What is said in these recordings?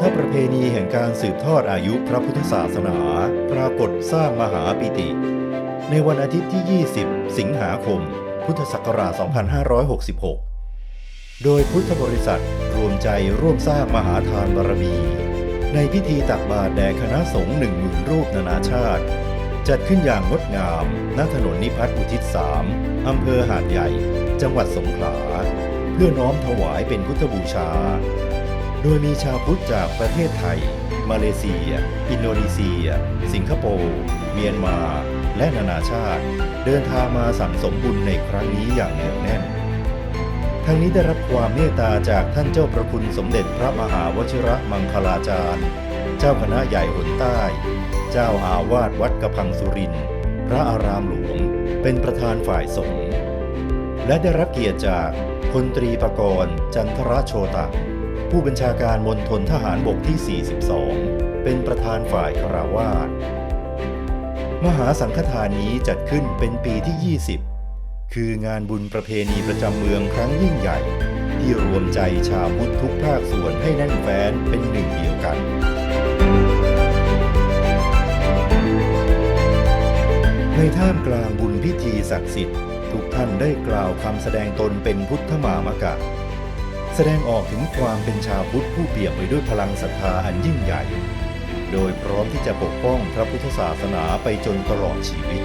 ธประเพณีแห่งการสืบทอดอายุพระพุทธศาสนา ปรากฏสร้างมหาปิติ ในวันอาทิตย์ที่ 20 สิงหาคม พุทธศักราช 2566 โดยพุทธบริษัทรวมใจร่วมสร้างมหาทานบารมี ในพิธีตักบาตรแด่คณะสงฆ์หนึ่งหมื่นรูปนานาชาติ จัดขึ้นอย่างงดงามณถนนนิพัฒน์อุทิศสามอำเภอหาดใหญ่ จังหวัดสงขลา เพื่อน้อมถวายเป็นพุทธบูชา โดยมีชาวพุทธจากประเทศไทย มาเลเซีย อินโดนีเซีย สิงคโปร์ เมียนมา และนานาชาติ เดินทางมาสั่งสมบุญในครั้งนี้อย่างเหนียวแน่นทั้งนี้ได้รับความเมตตาจากท่านเจ้าประคุณสมเด็จพระมหาวชิระมังคลาจารย์ เจ้าคณะใหญ่หนใต้ เจ้าอาวาสวัดกระพังสุริน พระอารามหลวง เป็นประธานฝ่ายสงฆ์ และได้รับเกียรติจากพลตรีประกรณ์จันทรโชตะ ผู้บัญชาการมณฑลทหารบกที่ 42 เป็นประธานฝ่ายคาราวาสมหาสังฆทานนี้จัดขึ้นเป็นปีที่ 20 คืองานบุญประเพณีประจำเมืองครั้งยิ่งใหญ่ ที่รวมใจชาวพุทธทุกภาคส่วนให้แน่นแฟ้นเป็นหนึ่งเดียวกันในท่ามกลางบุญพิธีศักดิ์สิทธิ์ ทุกท่านได้กล่าวคำแสดงตนเป็นพุทธมามกะ แสดงออกถึงความเป็นชาวพุทธผู้เปี่ยมไปด้วยพลังศรัทธาอันยิ่งใหญ่ โดยพร้อมที่จะปกป้องพระพุทธศาสนาไปจนตลอดชีวิต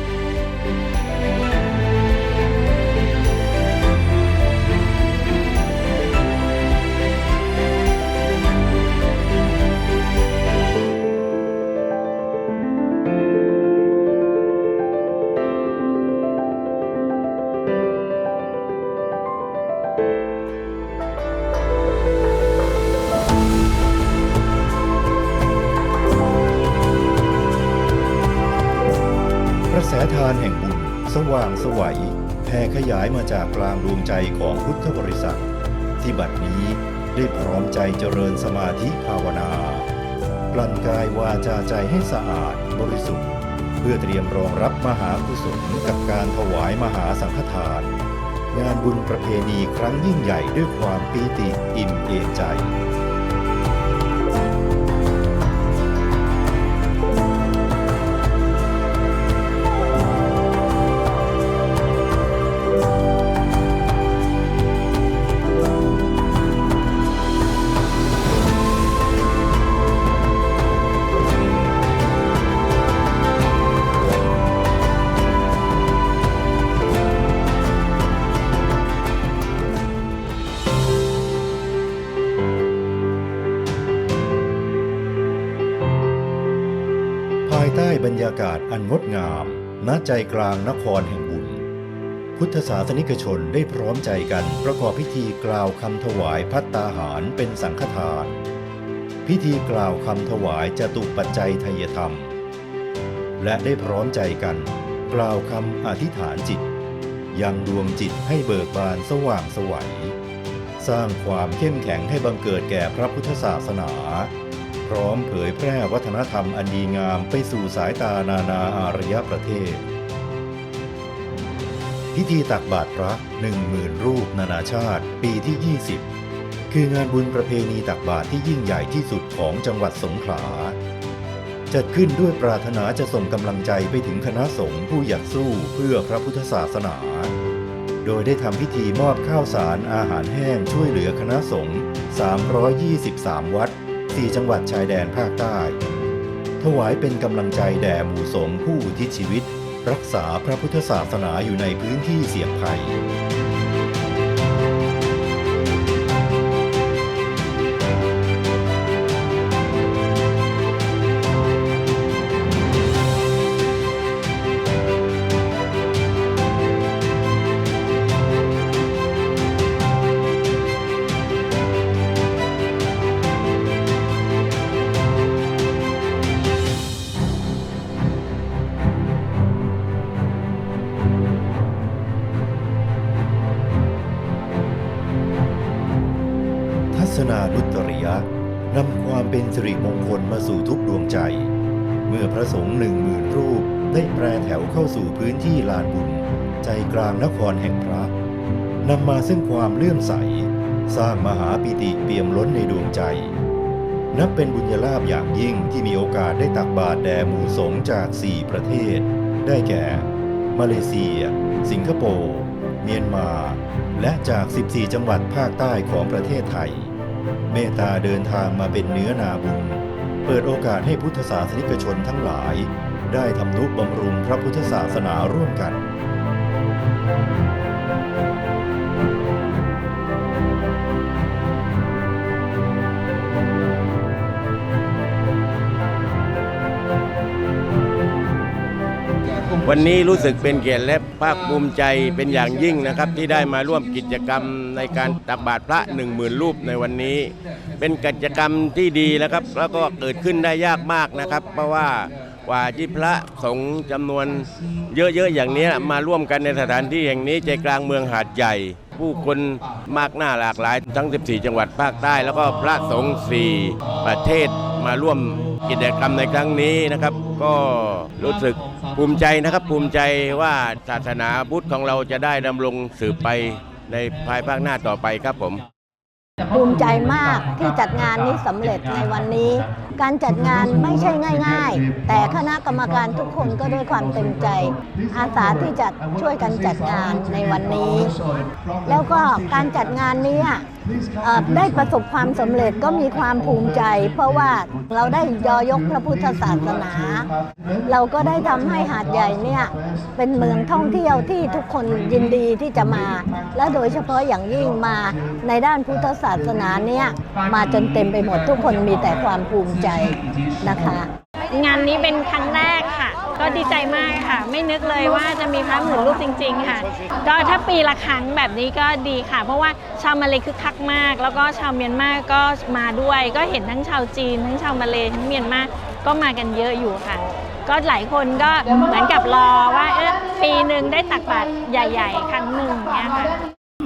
ระแสทานแห่งบุญ สว่างสวัยแผ่ขยายมาจากกลางดวงใจของพุทธบริษัท ที่บัดนี้ได้พร้อมใจเจริญสมาธิภาวนากลั่นกายวาจาใจให้สะอาดบริสุทธิ์ เพื่อเตรียมรองรับมหากุศลกับการถวายมหาสังฆทาน งานบุญประเพณีครั้งยิ่งใหญ่ด้วยความปีติอิ่มเอมใจ ต้บรรยากาศอันงดงามณใจกลางนครแห่งบุญ พุทธศาสนิกชนได้พร้อมใจกันประกอบพิธีกล่าวคำถวายพัตตาหารเป็นสังฆทาน พิธีกล่าวคำถวายจตุปัจจัยทยธรรม และได้พร้อมใจกัน กล่าวคำอธิษฐานจิต ยังดวงจิตให้เบิกบานสว่างสวัย สร้างความเข้มแข็งให้บังเกิดแก่พระพุทธศาสนา พร้อมเผยแพร่วัฒนธรรมอันดีงามไปสู่สายตานานาอารยประเทศ พิธีตักบาตรพระหนึ่งหมื่นรูปนานาชาติ ปีที่ 20 คืองานบุญประเพณีตักบาตรที่ยิ่งใหญ่ที่สุดของจังหวัดสงขลาจัดขึ้นด้วยปรารถนาจะส่งกำลังใจไปถึงคณะสงฆ์ผู้อยากสู้เพื่อพระพุทธศาสนา โดยได้ทำพิธีมอบข้าวสารอาหารแห้งช่วยเหลือคณะสงฆ์323 วัด 4 จังหวัดชายแดนภาคใต้ ถวายเป็นกำลังใจแด่หมู่สงฆ์ผู้อุทิศชีวิต รักษาพระพุทธศาสนาอยู่ในพื้นที่เสี่ยงภัย ลานบุญ ใจกลางนครแห่งพระนำมาซึ่งความเลื่อมใส สร้างมหาปิติเปี่ยมล้นในดวงใจ นับเป็นบุญญาลาภอย่างยิ่งที่มีโอกาสได้ตักบาตรแด่หมู่สงฆ์จาก 4 ประเทศ ได้แก่ มาเลเซีย สิงคโปร์เมียนมา และจาก 14 จังหวัดภาคใต้ของประเทศไทย เมตตาเดินทางมาเป็นเนื้อนาบุญ เปิดโอกาสให้พุทธศาสนิกชนทั้งหลาย ได้ทำนุบำรุงพระพุทธศาสนาร่วมกันวันนี้รู้สึกเป็นเกียรติและภาคภูมิใจเป็นอย่างยิ่งนะครับ ที่ได้มาร่วมกิจกรรมในการตักบาตรพระ1 0,000รูปในวันนี้ เป็นกิจกรรมที่ดีแล้วครับ แล้วก็เกิดขึ้นได้ยากมากนะครับ เพราะว่า กว่าที่พระสงฆ์จำนวนเยอะๆอย่างนี้มาร่วมกันในสถานที่แห่งนี้ใจกลางเมืองหาดใหญ่ ผู้คนมากหน้าหลากหลาย ทั้ง 14 จังหวัดภาคใต้ แล้วก็พระสงฆ์4ประเทศมาร่วมกิจกรรมในครั้งนี้นะครับ ก็รู้สึกภูมิใจนะครับภูมิใจว่าศาสนาพุทธของเราจะได้ดำรงสืบไปในภายภาคหน้าต่อไปครับผม ภูมิใจมากที่จัดงานนี้สำเร็จในวันนี้ การจัดงานไม่ใช่ง่าย ๆ แต่คณะกรรมการทุกคนก็ด้วยความเต็มใจ อาสาที่จะช่วยกันจัดงานในวันนี้ แล้วก็การจัดงานนี้เอ่อ ได้ประสบความสำเร็จก็มีความภูมิใจ เพราะว่าเราได้ยอยกพระพุทธศาสนา เราก็ได้ทำให้หาดใหญ่เนี่ยเป็นเมืองท่องเที่ยวที่ทุกคนยินดีที่จะมา และโดยเฉพาะอย่างยิ่งมาในด้านพุทธศาสนาเนี่ยมาจนเต็มไปหมดทุกคนมีแต่ความภูมิใจนะคะ งานนี้เป็นครั้งแรก ก็ดีใจมากค่ะ ไม่นึกเลยว่าจะมีพระหมื่นรูปจริง ๆ ค่ะ ก็ถ้าปีละครั้งแบบนี้ก็ดีค่ะ เพราะว่าชาวมาเลยคึกคักมาก แล้วก็ชาวเมียนมาก็มาด้วย ก็เห็นทั้งชาวจีน ทั้งชาวมาเลยทั้งเมียนมาก็มากันเยอะอยู่ค่ะ ก็หลายคนก็เหมือนกับรอว่าเออปีหนึ่งได้ตักบาตรใหญ่ ๆ ครั้งหนึ่งเนี่ยค่ะ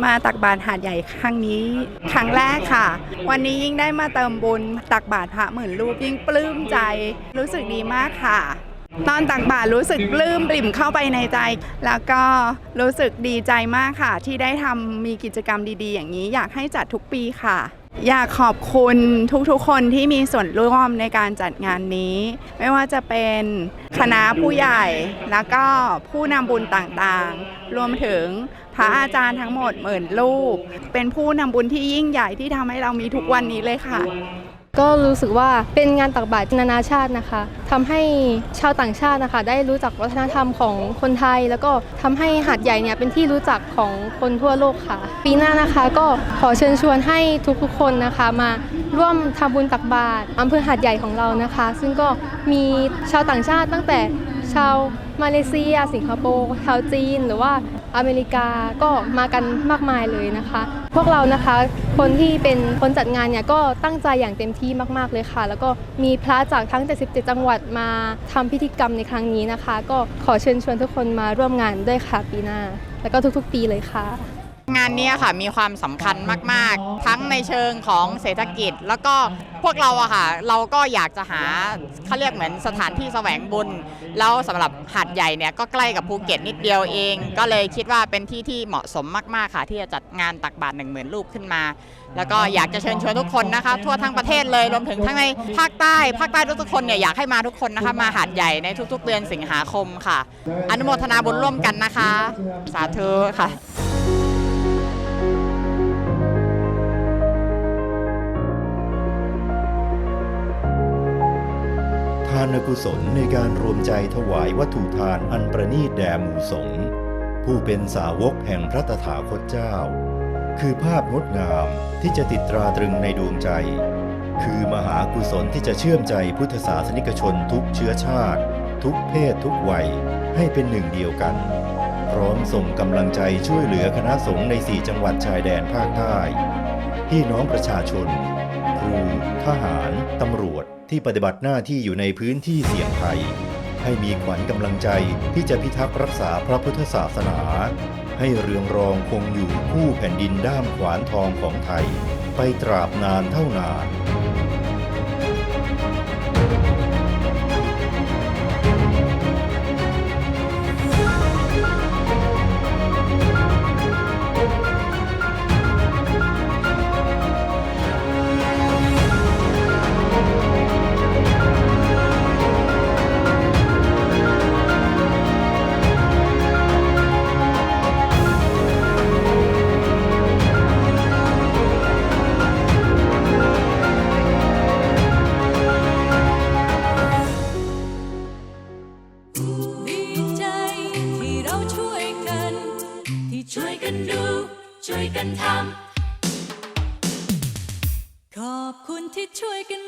มาตักบาตรหาดใหญ่ครั้งนี้ครั้งแรกค่ะ วันนี้ยิ่งได้มาเติมบุญตักบาตรพระหมื่นรูปยิ่งปลื้มใจรู้สึกดีมากค่ะ ตอนตักบาตรรู้สึกปลื้มปริ่มเข้าไปในใจ แล้วก็รู้สึกดีใจมากค่ะ ที่ได้ทำมีกิจกรรมดีๆ อย่างนี้ อยากให้จัดทุกปีค่ะ อยากขอบคุณทุกๆ คนที่มีส่วนร่วมในการจัดงานนี้ ไม่ว่าจะเป็นคณะผู้ใหญ่ แล้วก็ผู้นำบุญต่างๆ รวมถึงพระอาจารย์ทั้งหมดหมื่นรูป เป็นผู้นำบุญที่ยิ่งใหญ่ที่ทำให้เรามีทุกวันนี้เลยค่ะ ก็รู้สึกว่าเป็นงานตักบาตรนานาชาตินะคะทำให้ชาวต่างชาตินะคะ ได้รู้จักวัฒนธรรมของคนไทย แล้วก็ทำให้หาดใหญ่เนี่ยเป็นที่รู้จักของคนทั่วโลกค่ะ ปีหน้านะคะก็ขอเชิญชวนให้ทุกๆคนนะคะ มาร่วมทำบุญตักบาตรอำเภอหาดใหญ่ของเรานะคะ ซึ่งก็มีชาวต่างชาติตั้งแต่ ชาวมาเลเซีย สิงคโปร์ชาวจีน หรือว่าอเมริกาก็มากันมากมายเลยนะคะ พวกเรานะคะคนที่เป็นคนจัดงานเนี่ยก็ตั้งใจอย่างเต็มที่มาก ๆเลยค่ะ แล้วก็มีพระจากทั้ง 77 จังหวัดมาทำพิธีกรรมในครั้งนี้นะคะ ก็ขอเชิญชวนทุกคนมาร่วมงานด้วยค่ะปีหน้า แล้วก็ทุกๆ ปีเลยค่ะ งานนี้ค่ะมีความสำคัญมาก ๆ ทั้งในเชิงของเศรษฐกิจ แล้วก็พวกเราอะค่ะ เราก็อยากจะหาเขาเรียกเหมือนสถานที่แสวงบุญ แล้วสำหรับหาดใหญ่เนี่ยก็ใกล้กับภูเก็ตนิดเดียวเอง ก็เลยคิดว่าเป็นที่ที่เหมาะสมมาก ๆ ค่ะ ที่จะจัดงานตักบาตรหนึ่งหมื่นรูปขึ้นมา แล้วก็อยากจะเชิญชวนทุกคนนะคะ ทั่วทั้งประเทศเลยรวมถึงทั้งในภาคใต้ภาคใต้ทุกคนเนี่ยอยากให้มาทุกคนนะคะมาหาดใหญ่ในทุก ๆ เดือนสิงหาคมค่ะ อนุโมทนาบุญร่วมกันนะคะ สาธุค่ะานกุศลในการรวมใจถวายวัตถุทานอันประณีตแด่หมู่สงฆ์ผู้เป็นสาวกแห่งพระตถาคตเจ้า คือภาพงดงามที่จะติดตราตรึงในดวงใจ คือมหากุศลที่จะเชื่อมใจพุทธศาสนิกชนทุกเชื้อชาติ ทุกเพศทุกวัยให้เป็นหนึ่งเดียวกัน พร้อมส่งกำลังใจช่วยเหลือคณะสงฆ์ในสี่จังหวัดชายแดนภาคใต้ พี่น้องประชาชน ครู ทหาร ตำรวจที่ปฏิบัติหน้าที่อยู่ในพื้นที่เสี่ยงภัย ให้มีขวัญกำลังใจที่จะพิทักษ์รักษาพระพุทธศาสนา ให้เรืองรองคงอยู่คู่แผ่นดินด้ามขวานทองของไทย ไปตราบนานเท่านาน ช่วยกันทำขอบคุณที่ช่วยกัน